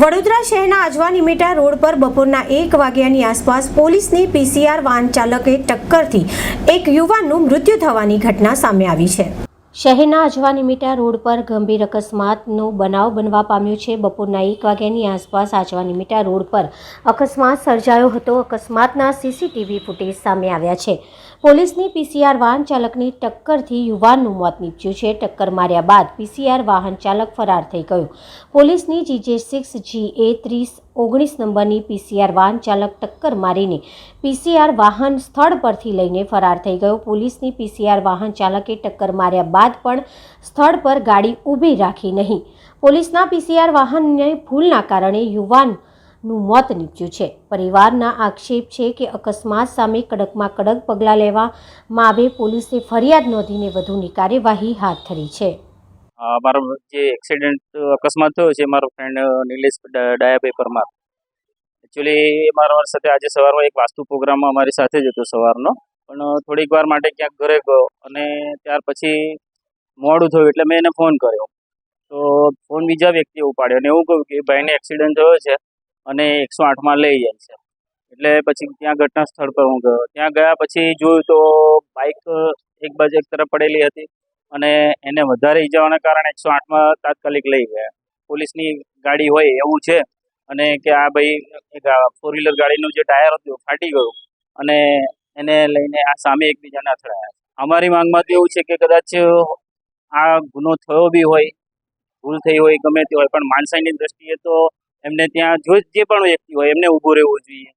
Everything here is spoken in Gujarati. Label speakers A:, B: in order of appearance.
A: વડોદરા શહેરના અજવાની મીટા રોડ પર બપોરના એક વાગ્યાની આસપાસ પોલીસની પીસીઆર વાહન ચાલકે ટક્કરથી એક યુવાનનું મૃત્યુ થવાની ઘટના સામે આવી છે. શહેરના અજવા મીટા રોડ પર ગંભીર અકસ્માતનો બનાવ બનવા પામ્યો છે. બપોરના એક વાગ્યાની આસપાસ આજવા મીટા રોડ પર અકસ્માત સર્જાયો હતો. અકસ્માતના સીસીટીવી ફૂટેજ સામે આવ્યા છે. પોલીસની પીસીઆર વાહન ચાલકની ટક્કરથી યુવાનનું મોત નીપજ્યું છે. ટક્કર માર્યા બાદ પીસીઆર વાહન ચાલક ફરાર થઈ ગયો. પોલીસની જીજે સિક્સ જી એ ત્રીસ ઓગણીસ નંબરની પીસીઆર વાહન ચાલક ટક્કર મારીને પીસીઆર વાહન સ્થળ પરથી લઈને ફરાર થઈ ગયો. પોલીસની પીસીઆર વાહન ચાલકે ટક્કર માર્યા બાદ પણ સ્થળ પર ગાડી ઊભી રાખી નહીં. પોલીસના પીસીઆર વાહનને ભૂલના કારણે યુવાનનું મોત નીપજ્યું છે. પરિવારના આક્ષેપ છે કે અકસ્માત સામે કડકમાં કડક પગલાં લેવામાં આવે પોલીસે ફરિયાદ નોંધીને વધુની કાર્યવાહી હાથ ધરી છે.
B: મારો જે એક્સિડન્ટ અકસ્માત થયો છે, મારો ફ્રેન્ડ નિલેશ ડાયાભાઈ પરમાર. એકચ્યુઅલી મારા સાથે આજે સવારમાં એક વાસ્તુ પ્રોગ્રામ અમારી સાથે જ હતો સવારનો. પણ થોડીક વાર માટે ક્યાંક ઘરે ગયો અને ત્યાર પછી મોડું થયું એટલે મેં એને ફોન કર્યો. તો ફોન બીજા વ્યક્તિએ ઉપાડ્યો અને એવું કહ્યું કે ભાઈને એક્સિડન્ટ થયો છે અને એકસો આઠમાં લઈ જાય છે. એટલે પછી ત્યાં ઘટના સ્થળ પર હું ગયો. ત્યાં ગયા પછી જોયું તો બાઇક એક બાજુ એક તરફ પડેલી હતી અને એને વધારે ઈજાઓના કારણે એકસો આઠમાં તાત્કાલિક લઈ ગયા. પોલીસની ગાડી હોય એવું છે અને કે આ ભાઈ ફોર વ્હીલર ગાડીનું જે ટાયર હતું ફાટી ગયું અને એને લઈને આ સામે એકબીજાને અથડાયા અમારી માંગમાં તો એવું છે કે કદાચ આ ગુનો થયો બી હોય, ભૂલ થઈ હોય, ગમે તે હોય, પણ માણસાઈની દ્રષ્ટિએ તો એમને ત્યાં જો જે પણ વ્યક્તિ હોય એમને ઊભું રહેવું જોઈએ.